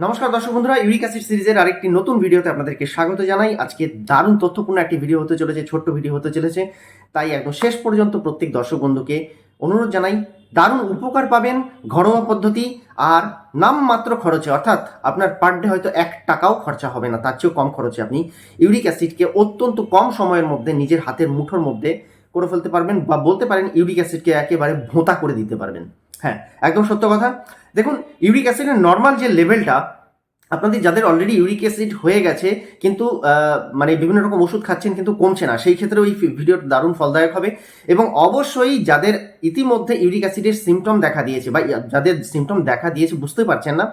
নমস্কার দর্শক বন্ধুরা, ইউরিক অ্যাসিড সিরিজের আরেকটি নতুন ভিডিওতে আপনাদেরকে স্বাগত জানাই। আজকে দারুণ তথ্যপূর্ণ একটি ভিডিও হতে চলেছে, ছোট্ট ভিডিও হতে চলেছে। তাই একদম শেষ পর্যন্ত প্রত্যেক দর্শক বন্ধুকে অনুরোধ জানাই, দারুণ উপকার পাবেন ঘরোয়া পদ্ধতি আর নামমাত্র খরচে, অর্থাৎ আপনার পার ডে হয়তো এক টাকাও খরচা হবে না, তার চেয়েও কম খরচে আপনি ইউরিক অ্যাসিডকে অত্যন্ত কম সময়ের মধ্যে নিজের হাতের মুঠোর মধ্যে করে ফেলতে পারবেন বা বলতে পারেন ইউরিক অ্যাসিডকে একেবারে ভোঁতা করে দিতে পারবেন। হ্যাঁ একদম সত্য কথা। দেখুন ইউরিক অ্যাসিডের নর্মাল যে লেভেলটা আপনাদের যাদের অলরেডি ইউরিক অ্যাসিড হয়ে গেছে, কিন্তু মানে বিভিন্ন রকম ওষুধ খাচ্ছেন কিন্তু কমছে না। সেই ক্ষেত্রে ওই ভিডিওটা দারুণ ফলদায়ক হবে। এবং অবশ্যই যাদের ইতিমধ্যে ইউরিক অ্যাসিডের সিমটম দেখা দিয়েছে, বা যাদের সিমটম দেখা দিয়েছে, বুঝতে পারছেন না।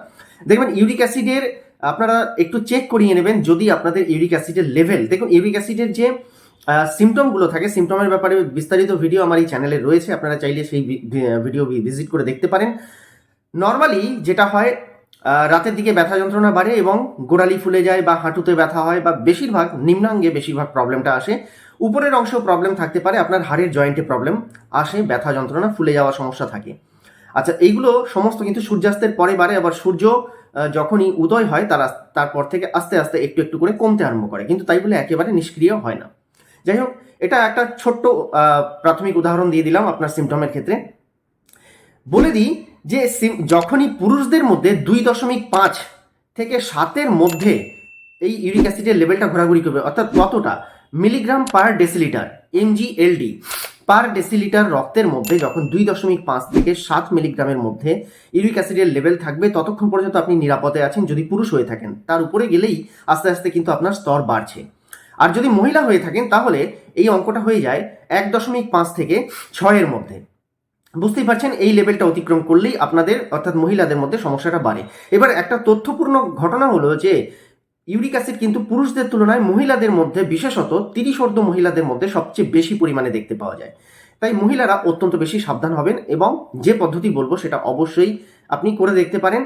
দেখবেন ইউরিক অ্যাসিডের আপনারা একটু চেক করিয়ে নেবেন যদি আপনাদের ইউরিক অ্যাসিডের লেভেল দেখুন ইউরিক অ্যাসিডের যে সিমটমগুলো থাকে। সিমটমের ব্যাপারে বিস্তারিত ভিডিও আমার এই চ্যানেলে রয়েছে। আপনারা চাইলে সেই ভিডিও ভিজিট করে দেখতে পারেন। নর্মালি যেটা হয় রাতের দিকে ব্যথা যন্ত্রণা বাড়ে এবং গোড়ালি ফুলে যায় বা হাঁটুতে ব্যথা হয় বা বেশিরভাগ, নিম্নাঙ্গে বেশিরভাগ প্রবলেমটা আসে। উপরের অংশেও প্রবলেম থাকতে পারে, আপনার হাড়ের জয়েন্টে প্রবলেম আসে, ব্যথা যন্ত্রণা, ফুলে যাওয়ার সমস্যা থাকে। আচ্ছা এইগুলো সমস্ত কিন্তু সূর্যাস্তের পরে বাড়ে, আবার সূর্য যখনই উদয় হয়, তারা, তারপর থেকে আস্তে আস্তে একটু একটু করে কমতে আরম্ভ করে। কিন্তু তাই বলে একেবারে নিষ্ক্রিয় হয় না। যাই হোক, এটা একটা ছোট্ট প্রাথমিক উদাহরণ দিয়ে দিলাম আপনার সিমটমের ক্ষেত্রে। বলে দিই যে যখনই পুরুষদের মধ্যে দুই দশমিক পাঁচ থেকে সাতের মধ্যে এই ইউরিক অ্যাসিডের লেভেলটা ঘোরাঘুরি করবে, অর্থাৎ কতটা? Milligram per decilitre MGLD per decilitre রক্তের মধ্যে যখন দুই দশমিক পাঁচ থেকে সাত মিলিগ্রামের মধ্যে ইউরিক অ্যাসিডের লেভেল থাকবে, ততক্ষণ পর্যন্ত আপনি নিরাপদে আছেন যদি পুরুষ হয়ে থাকেন। তার উপরে গেলেই আস্তে আস্তে কিন্তু আপনার স্তর বাড়ছে। আর যদি মহিলা হয়ে থাকেন, তাহলে এই অঙ্কটা হয়ে যায় এক দশমিক পাঁচ থেকে ছয়ের মধ্যে। বুঝতেই পারছেন, এই লেভেলটা অতিক্রম করলেই আপনাদের, অর্থাৎ মহিলাদের মধ্যে সমস্যাটা বাড়ে। এবার একটা তথ্যপূর্ণ ঘটনা হলো যে ইউরিক অ্যাসিড কিন্তু পুরুষদের তুলনায় মহিলাদের মধ্যে বিশেষত তিরিশ অর্ধ মহিলাদের মধ্যে সবচেয়ে বেশি পরিমাণে দেখতে পাওয়া যায়। তাই মহিলারা অত্যন্ত বেশি সাবধান হবেন এবং যে পদ্ধতি বলব সেটা অবশ্যই আপনি করে দেখতে পারেন।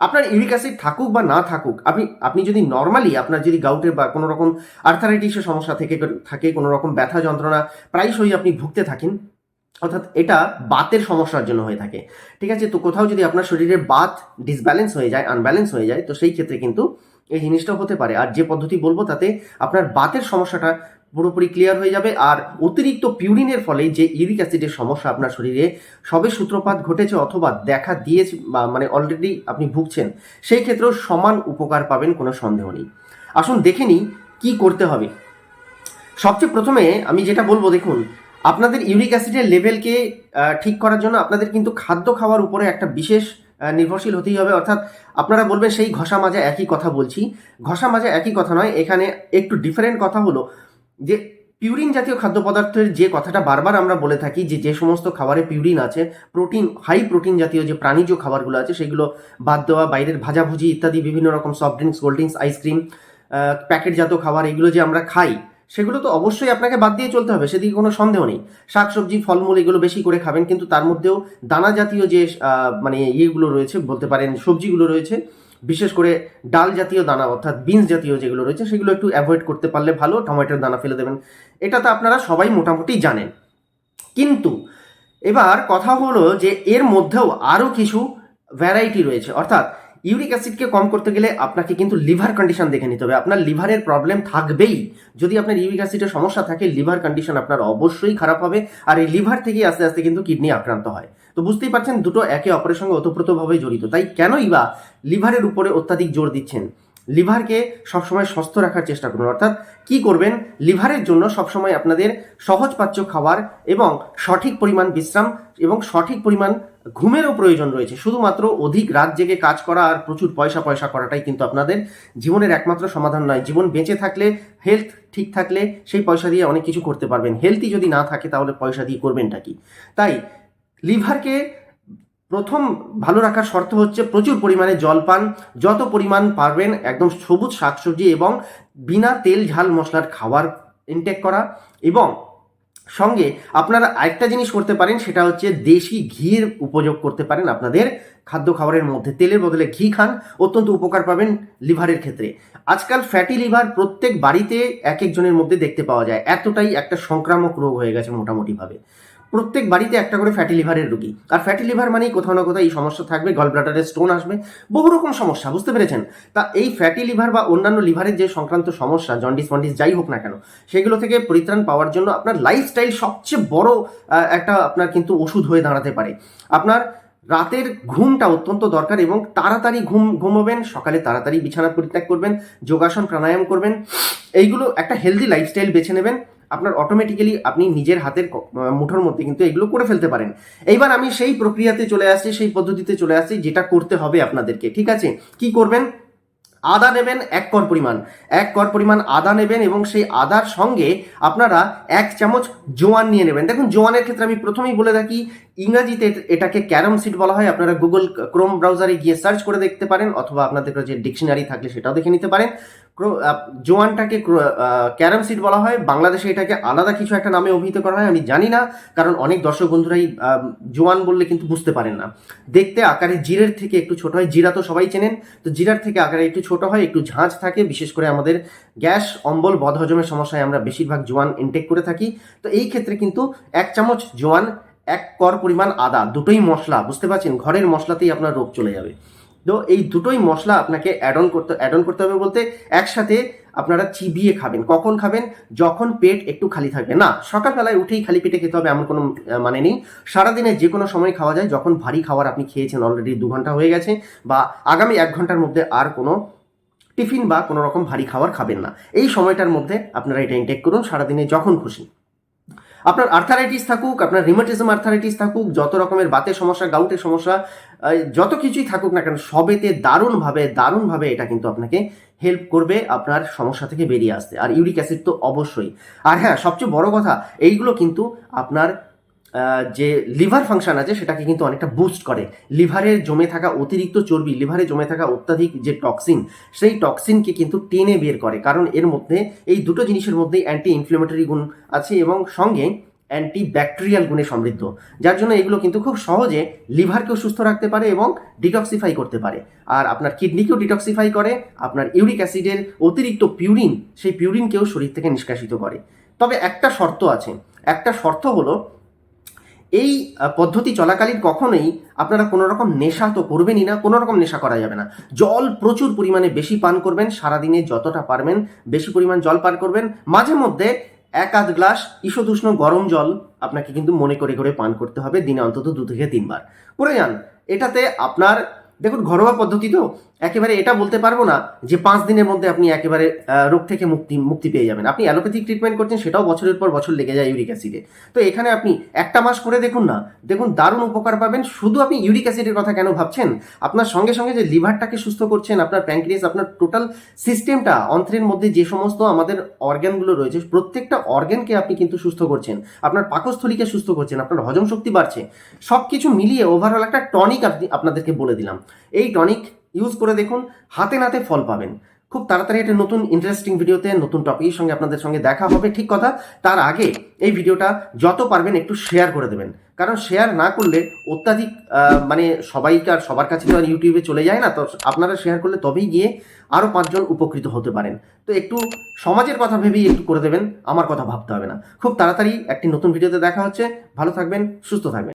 আপনার ইউরিক অ্যাসিড থাকুক বা না থাকুক, আপনি আপনি যদি নর্মালি আপনার যদি গাউটের বা কোনো রকম আর্থারাইটিসের সমস্যা থেকে থাকে, কোনো রকম ব্যথা যন্ত্রণা, প্রায়শই আপনি ভুগতে থাকেন। অর্থাৎ এটা বাতের সমস্যার জন্য হয়ে থাকে। ঠিক আছে? তো কোথাও যদি আপনার শরীরে বাত ডিসব্যালেন্স হয়ে যায় আনব্যালেন্স হয়ে যায়, তো সেই ক্ষেত্রে কিন্তু এই জিনিসটা হতে পারে। আর যে পদ্ধতি বলব তাতে আপনার বাতের সমস্যাটা পুরোপুরি ক্লিয়ার হয়ে যাবে। আর অতিরিক্ত পিউরিনের ফলে যে ইউরিক অ্যাসিডের সমস্যা আপনার শরীরে, সবে সূত্রপাত ঘটেছে অথবা দেখা দিয়েছে মানে অলরেডি আপনি ভুগছেন, সেই ক্ষেত্রেও সমান উপকার পাবেন, কোনো সন্দেহ নেই। আসুন দেখে নিই কী করতে হবে। সবচেয়ে প্রথমে আমি যেটা বলব, দেখুন, আপনাদের ইউরিক অ্যাসিডের লেভেলকে ঠিক করার জন্য আপনাদের কিন্তু খাদ্য খাওয়ার উপরে একটা বিশেষ নির্ভরশীল হতেই হবে। অর্থাৎ আপনারা বলবেন, সেই ঘষা মাজা একই কথা বলছি। ঘষা মাজা একই কথা নয়, এখানে একটু ডিফারেন্ট কথা হলো। যে পিউরিন জাতীয় খাদ্য পদার্থের যে কথাটা বারবার আমরা বলে থাকি যে যে সমস্ত খাবারে পিউরিন আছে প্রোটিন হাই প্রোটিন জাতীয় যে প্রাণীজ খাবারগুলো আছে, সেগুলো বাদ দেওয়া, বাইরের ভাজাভুজি ইত্যাদি, বিভিন্ন রকম soft drinks cold drinks ice cream প্যাকেটজাত খাবার, এগুলো যে আমরা খাই, সেগুলো তো অবশ্যই আপনাকে বাদ দিয়ে চলতে হবে, সেদিকে কোনো সন্দেহ নেই। শাকসবজি, ফলমূল, এগুলো বেশি করে খাবেন, কিন্তু তার মধ্যেও দানা জাতীয় যে মানে ইয়েগুলো রয়েছে, বলতে পারেন সবজিগুলো রয়েছে বিশেষ করে ডাল জাতীয় দানা, অর্থাৎ বিনস জাতীয় যেগুলো রয়েছে, সেগুলো একটু অ্যাভয়েড করতে পারলে ভালো। টমেটোর দানা ফেলে দেবেন। এটা তো আপনারা সবাই মোটামুটি জানেন। কিন্তু এবার কথা হলো যে এর মধ্যেও আরও কিছু ভ্যারাইটি রয়েছে। অর্থাৎ ইউরিক অ্যাসিডকে কম করতে গেলে আপনাকে কিন্তু লিভার কন্ডিশন দেখে নিতে হবে। আপনার লিভারের প্রবলেম থাকবেই। যদি আপনার ইউরিক অ্যাসিডের সমস্যা থাকে লিভার কন্ডিশন আপনার অবশ্যই খারাপ হবে। আর এই লিভার থেকে আস্তে আস্তে কিন্তু কিডনি আক্রান্ত হয়। তো বুঝতেই পারছেন, দুটো একে অপরের সঙ্গে ওতপ্রোতভাবে জড়িত। তাই কেনই বা লিভারের উপরে অত্যাধিক জোর দিচ্ছেন? লিভারকে সবসময় সুস্থ রাখার চেষ্টা করুন। অর্থাৎ কি করবেন? লিভারের জন্য সবসময় আপনাদের সহজপাচ্য খাবার এবং সঠিক পরিমাণ বিশ্রাম এবং সঠিক পরিমাণ ঘুমেরও প্রয়োজন রয়েছে। শুধুমাত্র অধিক রাত জেগে কাজ করা আর প্রচুর পয়সা পয়সা করাটাই কিন্তু আপনাদের জীবনের একমাত্র সমাধান নয়। জীবন বেঁচে থাকলে হেলথ ঠিক থাকলে সেই পয়সা দিয়ে অনেক কিছু করতে পারবেন। হেলথই যদি না থাকে, তাহলে পয়সা দিয়ে করবেনটা কি? তাই লিভারকে প্রথম ভালো রাখার শর্ত হচ্ছে প্রচুর পরিমাণে জল পান, যত পরিমাণ পারবেন একদম সবুজ শাকসবজি এবং বিনা তেল ঝাল মশলার খাবার ইনটেক করা এবং সঙ্গে আপনারা আরেকটা জিনিস করতে পারেন, সেটা হচ্ছে দেশি ঘির উপযোগ করতে পারেন আপনাদের খাদ্য খাবারের মধ্যে। তেলের বদলে ঘি খান, অত্যন্ত উপকার পাবেন লিভারের ক্ষেত্রে। আজকাল ফ্যাটি লিভার প্রত্যেক বাড়িতে এক একজনের মধ্যে দেখতে পাওয়া যায়। এতটাই একটা সংক্রামক রোগ হয়ে গেছে মোটামুটিভাবে। প্রত্যেক বাড়িতে একটা করে ফ্যাটি লিভারের রুগী। আর ফ্যাটি লিভার মানেই কোথাও না কোথাও এই সমস্যা থাকবে গল ব্লাডারে স্টোন আসবে বহু রকম সমস্যা, বুঝতে পেরেছেন? তা এই ফ্যাটি লিভার বা অন্যান্য লিভারের যে সংক্রান্ত সমস্যা জন্ডিস ফন্ডিস যাই হোক না কেন, সেগুলো থেকে পরিত্রাণ পাওয়ার জন্য আপনার লাইফস্টাইল সবচেয়ে বড় একটা আপনার কিন্তু ওষুধ হয়ে দাঁড়াতে পারে। আপনার রাতের ঘুমটা অত্যন্ত দরকার এবং তাড়াতাড়ি ঘুম, ঘুমোবেন, সকালে তাড়াতাড়ি বিছানা পরিত্যাগ করবেন, যোগাসন, প্রাণায়াম করবেন, এইগুলো একটা হেলদি লাইফস্টাইল বেছে নেবেন। আপনার অটোমেটিক্যালি আপনি নিজের হাতের মুঠোর মধ্যে কিন্তু এগুলো করে ফেলতে পারেন। এইবার আমি সেই প্রক্রিয়াতে চলে আসছি, সেই পদ্ধতিতে চলে আসছি যেটা করতে হবে আপনাদেরকে, ঠিক আছে? কি করবেন? আদা নেবেন, এক কর পরিমাণ। এক কর পরিমাণ আদা নেবেন এবং সেই আদার সঙ্গে আপনারা এক চামচ জোয়ান নিয়ে নেবেন। দেখুন, জোয়ানের ক্ষেত্রে আমি প্রথমেই বলে রাখি, ইংরাজিতে এটাকে ক্যারম সিড বলা হয়। আপনারা গুগল ক্রোম ব্রাউজারে গিয়ে সার্চ করে দেখতে পারেন, অথবা আপনাদের কাছে যে ডিকশনারি থাকলে সেটাও দেখে নিতে পারেন। জোয়ানটাকে ক্যারাম সিড বলা হয়। বাংলাদেশে এটাকে আলাদা কিছু একটা নামে অভিহিত করা হয়, আমি জানি না, কারণ অনেক দর্শক বন্ধুরাই জোয়ান বললে কিন্তু বুঝতে পারেন না। দেখতে আকারে জিরের থেকে একটু ছোট হয়, জিরা তো সবাই চেনেন। তো জিরার থেকে আকারে একটু ছোট হয়, একটু ঝাঁঝ থাকে, বিশেষ করে আমাদের গ্যাস, অম্বল, বদহজমের সমস্যায় আমরা বেশিরভাগ জোয়ান ইনটেক করে থাকি। তো এই ক্ষেত্রে কিন্তু এক চামচ জোয়ান, এক কর পরিমাণ আদা, দুটোই মশলা, বুঝতে পারছেন? ঘরের মশলাতেই আপনার রোগ চলে যাবে। তো এই দুটোই মশলা আপনাকে অ্যাড অন করতে অ্যাড অন করতে হবে বলতে একসাথে আপনারা চিবিয়ে খাবেন। কখন খাবেন? যখন পেট একটু খালি থাকবে। না, সকালবেলায় উঠেই খালি পেটে খেতে হবে এমন কোনো মানে নেই। সারাদিনে যে কোনো সময় খাওয়া যায়। যখন ভারী খাবার আপনি খেয়েছেন অলরেডি দু ঘণ্টা হয়ে গেছে বা আগামী এক ঘণ্টার মধ্যে আর কোনো টিফিন বা কোনো রকম ভারী খাবার খাবেন না। এই সময়টার মধ্যে আপনারা এটা ইনটেক করুন সারাদিনে যখন খুশি। আপনার আর্থারাইটিস থাকুক, আপনার রিমাটিজম আর্থারাইটিস থাকুক, যত রকমের বাতের সমস্যা গাউটের সমস্যা যত কিছুই থাকুক না কেন, সবেতে দারুণভাবে দারুণভাবে এটা কিন্তু আপনাকে হেল্প করবে আপনার সমস্যা থেকে বেরিয়ে আসতে। আর ইউরিক অ্যাসিড তো অবশ্যই। আর হ্যাঁ সবচেয়ে বড় কথা, এইগুলো কিন্তু আপনার যে লিভার ফাংশন আছে, সেটাকে কিন্তু অনেকটা বুস্ট করে। লিভারে জমে থাকা অতিরিক্ত চর্বি, লিভারে জমে থাকা অত্যাধিক যে টক্সিন সেই টক্সিনকে কিন্তু টেনে বের করে। কারণ এর মধ্যে, এই দুটো জিনিসের মধ্যেই অ্যান্টি ইনফ্লেমেটরি গুণ আছে এবং সঙ্গে অ্যান্টি ব্যাকটেরিয়াল গুণে সমৃদ্ধ। যার জন্য এগুলো কিন্তু খুব সহজে লিভারকেও সুস্থ রাখতে পারে এবং ডিটক্সিফাই করতে পারে। আর আপনার কিডনিকেও ডিটক্সিফাই করে, আপনার ইউরিক অ্যাসিডের অতিরিক্ত পিউরিন সেই পিউরিনকেও শরীর থেকে নিষ্কাশিত করে। তবে একটা শর্ত আছে। একটা শর্ত হলো এই পদ্ধতি চলাকালীন কখনোই আপনারা কোনো রকম নেশা তো করবেনই না কোনো রকম নেশা করা যাবে না। জল প্রচুর পরিমাণে বেশি পান করবেন, সারাদিনে যতটা পারবেন বেশি পরিমাণ জল পান করবেন। মাঝে মধ্যে এক আধ গ্লাস ঈষদুষ্ণ গরম জল আপনাকে কিন্তু মনে করে করে পান করতে হবে দিনে অন্তত দু থেকে তিনবার। করে যান। এটাতে আপনার, দেখুন ঘরোয়া পদ্ধতি তো একেবারে এটা বলতে পারব না যে পাঁচ দিনের মধ্যে আপনি একেবারে রোগ থেকে মুক্তি মুক্তি পেয়ে যাবেন। আপনি অ্যালোপ্যাথিক ট্রিটমেন্ট করছেন, সেটাও বছরের পর বছর লেগে যায় ইউরিক অ্যাসিডে তো এখানে আপনি একটা মাস করে দেখুন না, দেখুন দারুণ উপকার পাবেন। শুধু আপনি ইউরিক অ্যাসিডের কথা কেন ভাবছেন? আপনার সঙ্গে সঙ্গে যে লিভারটাকে সুস্থ করছেন, আপনার প্যাঙ্ক্রিয়াস আপনার টোটাল সিস্টেমটা অন্ত্রের মধ্যে যে সমস্ত আমাদের অর্গ্যানগুলো রয়েছে, প্রত্যেকটা অর্গ্যানকে আপনি কিন্তু সুস্থ করছেন। আপনার পাকস্থলীকে সুস্থ করছেন, আপনার হজম শক্তি বাড়ছে। সব কিছু মিলিয়ে ওভারঅল একটা টনিক আপনি, আপনাদেরকে বলে দিলাম। এই টনিক ইউজ করে দেখুন, হাতে নাতে ফল পাবেন। খুব তাড়াতাড়ি একটা নতুন ইন্টারেস্টিং ভিডিওতে নতুন টপিকের সঙ্গে আপনাদের সঙ্গে দেখা হবে, ঠিক কথা? তার আগে এই ভিডিওটা যত পারবেন একটু শেয়ার করে দেবেন। কারণ শেয়ার না করলে অত্যাধিক মানে সবাইকে আর সবার কাছে তো আর ইউটিউবে চলে যায় না, তো আপনারা শেয়ার করলে তবেই গিয়ে আরও পাঁচজন উপকৃত হতে পারেন। তো একটু সমাজের কথা ভেবেই একটু করে দেবেন, আমার কথা ভাবতে হবে না। খুব তাড়াতাড়ি একটি নতুন ভিডিওতে দেখা হচ্ছে। ভালো থাকবেন, সুস্থ থাকবেন।